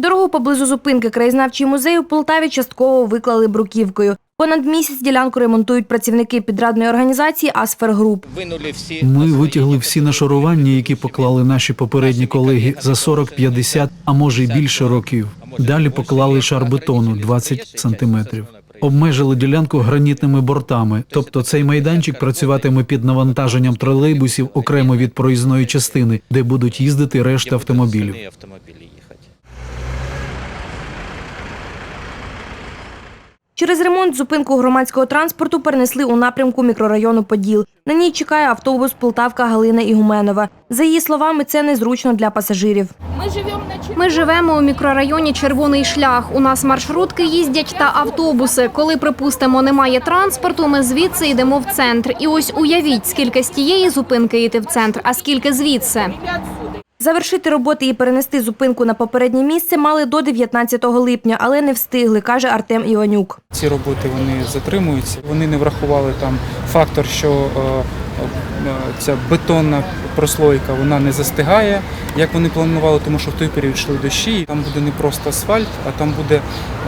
Дорогу поблизу зупинки краєзнавчий музей у Полтаві частково виклали бруківкою. Понад місяць ділянку ремонтують працівники підрадної організації Асфергруп. Ми витягли всі нашарування, які поклали наші попередні колеги за 40, 50, а може й більше років. Далі поклали шар бетону 20 сантиметрів. Обмежили ділянку гранітними бортами, тобто цей майданчик працюватиме під навантаженням тролейбусів окремо від проїзної частини, де будуть їздити решта автомобілів. Через ремонт зупинку громадського транспорту перенесли у напрямку мікрорайону Поділ. На ній чекає автобус Полтавка Галина Ігуменова. За її словами, це незручно для пасажирів. Ми живемо у мікрорайоні Червоний шлях. У нас маршрутки їздять та автобуси. Коли, припустимо, немає транспорту, ми звідси йдемо в центр. І ось уявіть, скільки з тієї зупинки йти в центр, а скільки звідси. Завершити роботи і перенести зупинку на попереднє місце мали до 19 липня, але не встигли, каже Артем Іванюк. Ці роботи вони затримуються. Вони не врахували там фактор, що е, е, ця бетонна прослойка вона не застигає, як вони планували, тому що в той період йшли дощі. Там буде не просто асфальт, а там буде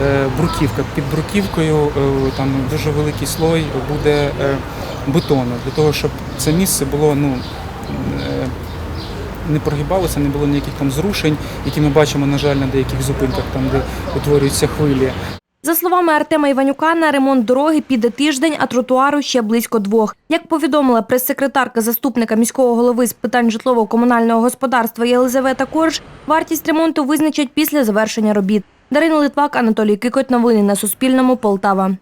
е, бруківка. Під бруківкою там дуже великий слой буде бетону для того, щоб це місце було ну. Не прогибалося, не було ніяких там зрушень, які ми бачимо, на жаль, на деяких зупинках, там де утворюються хвилі. За словами Артема Іванюка, на ремонт дороги піде тиждень, а тротуару ще близько двох. Як повідомила прес-секретарка заступника міського голови з питань житлово-комунального господарства Єлизавета Корж, вартість ремонту визначать після завершення робіт. Дарина Литвак, Анатолій Кикоть. Новини на Суспільному. Полтава.